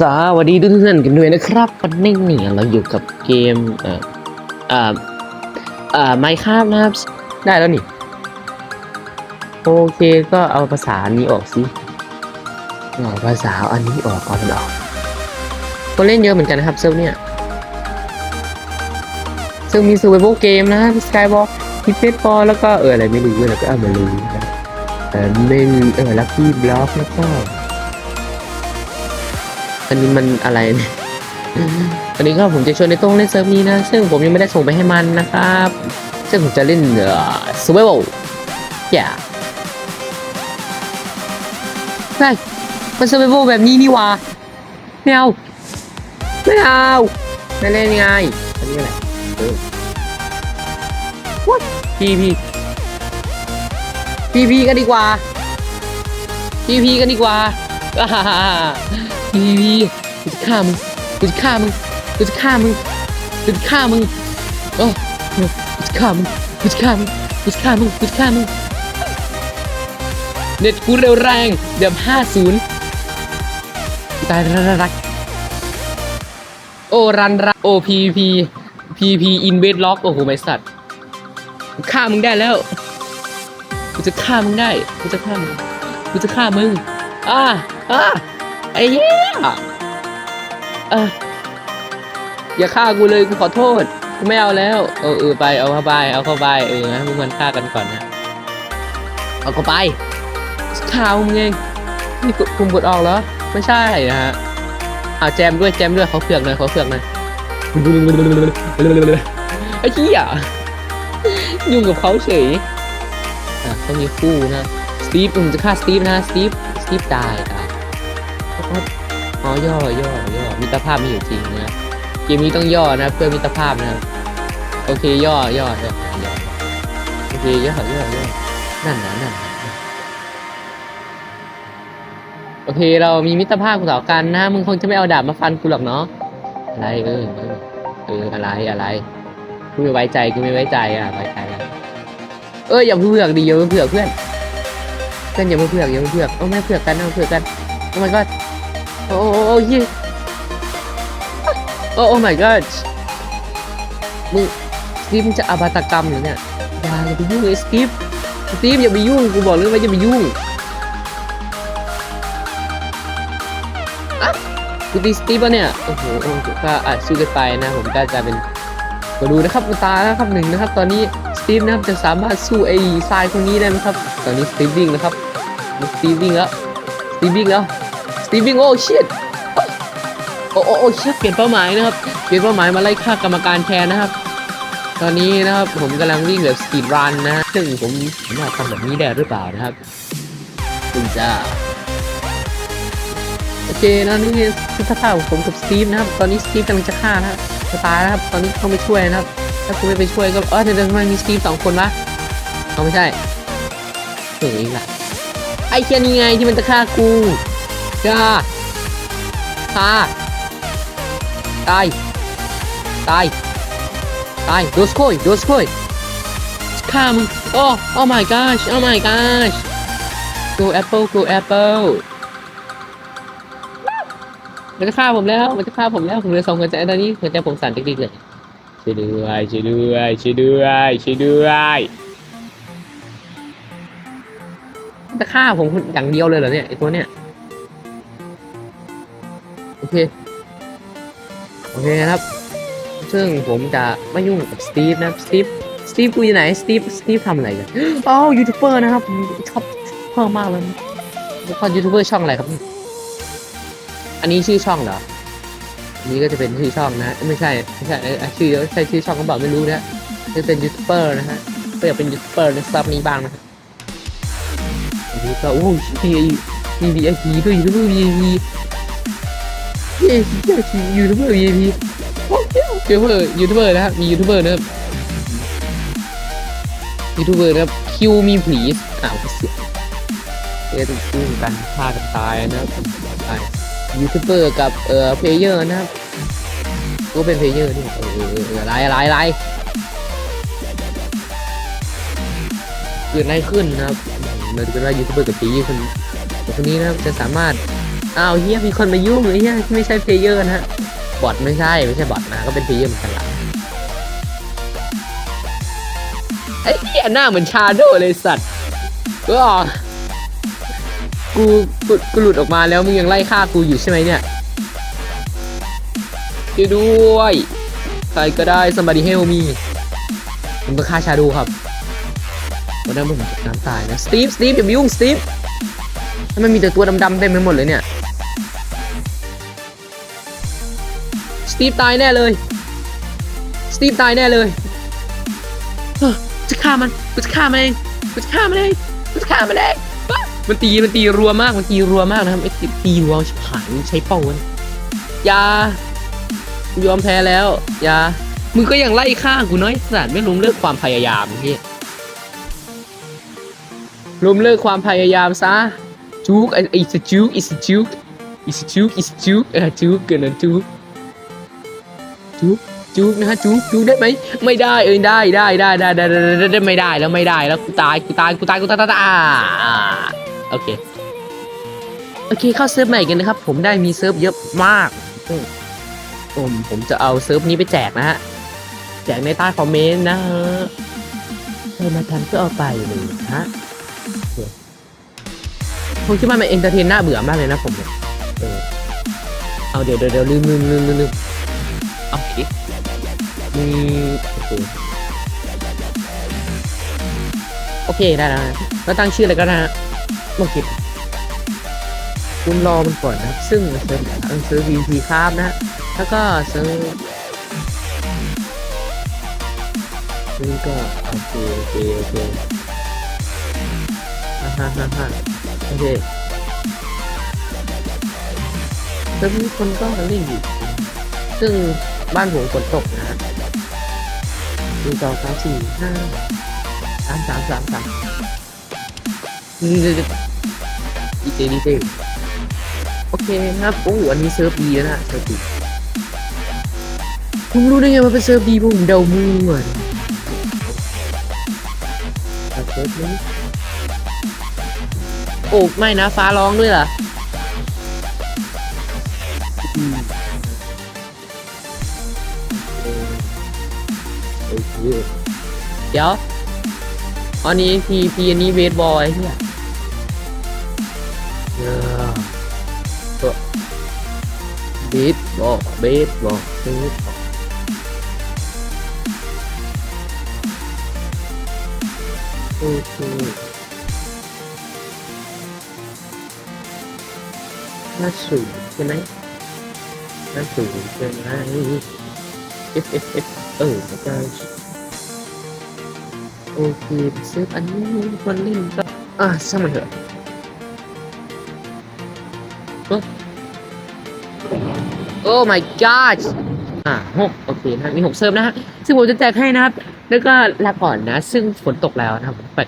สวัสดีทุกท่านกันด้วยนะครับวันนี้เนี่ยเราอยู่กับเกมเอ่ออ่าอ่าไมค์ครับนะครับ ได้แล้วนี่ โอเคก็เอาภาษานี้ออกสิเอาภาษาอันนี้ออกก่อนออกคนเล่นเยอะเหมือนกันนะครับเซิร์ฟเนี่ย ซึ่งมี survival เกมนะครับสกายวอล์กพิเศษพอแล้วก็เอออะไรไม่รู้แล้วก็เอามารู้นะเออเมนเออลัคกี้บล็อกแล้วก็ อันนี้มันอะไรเนี่ยอันนี้ก็ผมจะชวนในต้องเล่นเซิร์ฟนี้นะ ซึ่งผมยังไม่ได้ส่งไปให้มันนะครับ ซึ่งผมจะเล่นเอ่อ survival อย่าเฮ้ยมัน survival แบบนี้นี่หวะไม่เอา ไม่เอาไม่เล่นไงอันนี้อะไรเออ what พีพีพีพีกันดีกว่าพีพีกันดีกว่า อ่าฮ่าฮ่าฮ่าพีพีกูจะฆ่ามึงกูจะฆ่ามึงกูจะฆ่ามึงกูจะฆ่ามึงโอ้กูจะฆ่ามึงกูจะฆ่ามึงกูจะฆ่ามึงกูจะฆ่ามึงเน็ตกูเร็วแรงเดี๋ยวห้าศูนย์ตายรักรักโอรันรักโอพีพีพีพีอินเวดล็อกโอ้โหไม่สัตว์กูฆ่ามึงได้แล้วกูจะฆ่ามึงได้กูจะฆ่ามึงกูจะฆ่ามึงอ่าอ่า ไอ้เหี้ยเอออย่าฆ่ากูเลยกูขอโทษกูไม่เอาแล้ว เออเออไปเอาเข้าไปเอาเข้าไปเออนะมึงมันฆ่ากันก่อนนะเอาเข้าไปข่าวมึงเองนี่กดปุ่มกดออกเหรอไม่ใช่นะฮะเอาแจมด้วยแจมด้วยเขาเผือกหน่อยเขาเผือกหน่อยไอ้เหี้ยยุ่งกับเขาเฉยอะเขามีคู่นะสตีฟผมจะฆ่าสตีฟนะสตีฟสตีฟตายตาย อ๋อย่อย่อย่อมิตรภาพมีอยู่จริงนะเกมนี้ต้องย่อนะเพื่อมิตรภาพนะครับโอเคย่อย่อย่อย่อโอเคย่อย่อย่อนั่นนะนั่นโอเคเรามีมิตรภาพต่อกันนะมึงคงจะไม่เอาดาบมาฟันกูหรอกเนาะอะไรเออเออเอออะไรอะไรกูไม่ไว้ใจกูไม่ไว้ใจอะไว้ใจอะเอออย่าเผือกดิอย่าเผือกเพื่อนเพื่อนอย่าเผือกอย่ามาเผือกเอาไม่เผือกกันเอาเผือกกันโอ้ my god โอ้โอ้โอ้ยโอ้โอ้ my god มึงสตีฟมึงจะอาบาตกรรมเหรอเนี่ยอย่าอย่าไปยุ่งเลยสตีฟสตีฟอย่าไปยุ่งกูบอกเลยว่าอย่าไปยุ่งอะกูตีสตีฟปะเนี่ยโอ้โหก็อาจสู้กันไปนะผมก็จะเป็นมาดูนะครับตานะครับหนึ่งนะครับ ตอนนี้สตีฟนะครับจะสามารถสู้ไอ้ทรายคนนี้ได้ไหมครับ ตอนนี้สตีฟวิ่งนะครับสตีฟวิ่งแล้วสตีฟวิ่งแล้ว ตีวิ่งโอ้ชิตโอ้โอ้โอ้ชิตเปลี่ยนเป้าหมายนะครับ เปลี่ยนเป้าหมายมาไล่ฆ่ากรรมการแทนนะครับ ตอนนี้นะครับผมกำลังวิ่งแบบสปีดรันนะ ซึ่งผมสามารถทำแบบนี้ได้หรือเปล่านะครับคุณจะโอเคนะนี่คือสภาพของผมกับสตีฟนะครับ ตอนนี้สตีฟกำลังจะฆ่านะจะตายนะครับ ตอนนี้ต้องไปช่วยนะครับ ถ้าคุณไม่ไปช่วยก็เออเดี๋ยวทำไมมีสตีฟสองคนวะเขาไม่ใช่เฮ้ยล่ะไอเคียนี่ไงที่มันจะฆ่ากู จ้าตาตายตายตายโดสโคยโดสโคยฆ่ามึงโอ้โอ้ my gosh โอ้ my gosh go apple go apple มันจะฆ่าผมแล้ว มันจะฆ่าผมแล้ว ผมเหลือสองหัวใจตอนนี้หัวใจผมสั่นติ๊กๆเลยช่วยด้วยช่วยด้วยช่วยด้วยช่วยด้วยมันจะฆ่าผมอย่างเดียวเลยเหรอเนี่ยไอตัวเนี้ยโอ เค โอเคนะครับ ซึ่งผมจะไม่ยุ่งกับสตีฟนะสตีฟสตีฟกูอยู่ไหนสตีฟสตีฟทำอะไรกันอ๋อยูทูบเบอร์นะครับชอบเพิ่มมากเลยแล้วก็ยูทูบเบอร์ช่องอะไรครับ อันนี้ชื่อช่องเหรออันนี้ก็จะเป็นชื่อช่องนะไม่ใช่ไม่ใช่ชื่อใช่ชื่อช่องก็บอกไม่รู้นะจะเป็นยูทูบเบอร์นะฮะก็อยากเป็นยูทูบเบอร์ในซับนี้บ้างนะครับอันนี้ก็โอ้ยมี VIP ด้วยยูทูบเบอร์ VIP เย้เย้ยูทูบเบอร์ VIP ยูทูบเบอร์ยูทูบเบอร์นะครับมียูทูบเบอร์นะครับยูทูบเบอร์นะครับคิวมี please อ้าวเสียเอ๊ะต้องคู่กันฆ่ากันตายนะครับตายยูทูบเบอร์กับเอ่อเพลเยอร์นะครับก็เป็นเพลเยอร์นี่เออเออเอออะไรอะไรอะไรเกิดอะไรขึ้นนะครับเราจะเป็นว่ายูทูบเบอร์กับเพลเยอร์คนคนนี้นะครับจะสามารถ อ้าวเฮียมีคนมายุ่งเลยเฮียไม่ใช่เพลเยอร์นะฮะบอทไม่ใช่ไม่ใช่บอทนะก็เป็นเพลเยอร์เหมือนกันละไอ้เฮียหน้าเหมือนชาโดเลยสัตว์ก็กูกูกูหลุดออกมาแล้วมึงยังไล่ฆ่ากูอยู่ใช่ไหมเนี่ยช่วยด้วย ใครก็ได้สมบัติเฮลมีผมต้องฆ่าชาโดครับวันนั้นผมน้ำตายนะ สตีฟ สตีฟ อย่ามายุ่ง สตีฟทำไมมีแต่ตัวดำๆเต็มไปหมดเลยเนี่ย ตีฟตายแน่เลยสตีฟตายแน่เลยเฮ้อจะฆ่ามันกูจะฆ่ามันเองกูจะฆ่ามันเองกูจะฆ่ามันเองอ๊ะมันตีมันตีรัวมากมันตีรัวมากนะครับไอ้ตีตีรัวชิบหายมันใช้เป้ามันอยากูยอมแพ้แล้วอยามึงก็ยังไล่ฆ่ากูน้อยสัตว์ไม่ล้มเลิกความพยายามพี่ล้มเลิกความพยายามซะจุกไอ้ไอ้สจุกไอ้สจุกไอ้สจุกไอ้สจุกเออจุกเกินนะจุก จุ๊บจุ๊บนะจุ๊บจุ๊บได้ไหมไม่ได้เอ้ยได้ได้ได้ได้ได้ได้ไม่ได้แล้วไม่ได้แล้วกูตายกูตายกูตายกูตายตายโอเคโอเคเข้าเซิร์ฟใหม่กันนะครับ ผมได้มีเซิร์ฟเยอะมากผมผมจะเอาเซิร์ฟนี้ไปแจกนะฮะแจกในใต้คอมเมนต์นะฮะใครมาทำก็เอาไปเลยฮะผมคิดว่ามันเอนเตอร์เทนน่าเบื่อมากเลยนะผมเออเอาเดี๋ยวเดี๋ยวลืมลืมลืมลืม ดิมโอเคโอเคได้แล้วนะแล้วตั้งชื่ออะไรก็ได้นะโอเคคุณรอมันก่อนนะครับ ซึ่งเซิร์ฟต้องซื้อ VP ครับนะ แล้วก็ซื้อนี่ก็โอเคโอเคโอเคฮ่าฮ่าฮ่าฮ่าโอเคแล้วมีคนก็เล่นอยู่ซึ่ง บ้านผมฝนตกนะหนึ่งสองสามสี่ห้าสามสามสามสามดีเจดีเจโอเคครับโอ้โหอันนี้เซิร์ฟดีแล้วนะเซิร์ฟดีผมรู้ได้ไงว่าเป็นเซิร์ฟดีผมเดามั่วนะเอเซิร์ฟนี้โอ้ไม่นะฟ้าร้องด้วยล่ะ เดี๋ยว อันนี้พีพีอันนี้เวทบอยเฮียเออเบสบอลเบสบอลเบสบอลโอเคน่าสูงใช่ไหมน่าสูงใช่ไหมเอฟเอฟเอฟเออไม่ได้ โอเคซื้ออันนี้คนเล่นก็อะช่างมันเถอะโอ้โอ้ my god อะหกโอเคนะมีหกเซิร์ฟนะฮะซึ่งผมจะแจกให้นะครับ แล้วก็ลาก่อนนะ ซึ่งฝนตกแล้วนะครับไป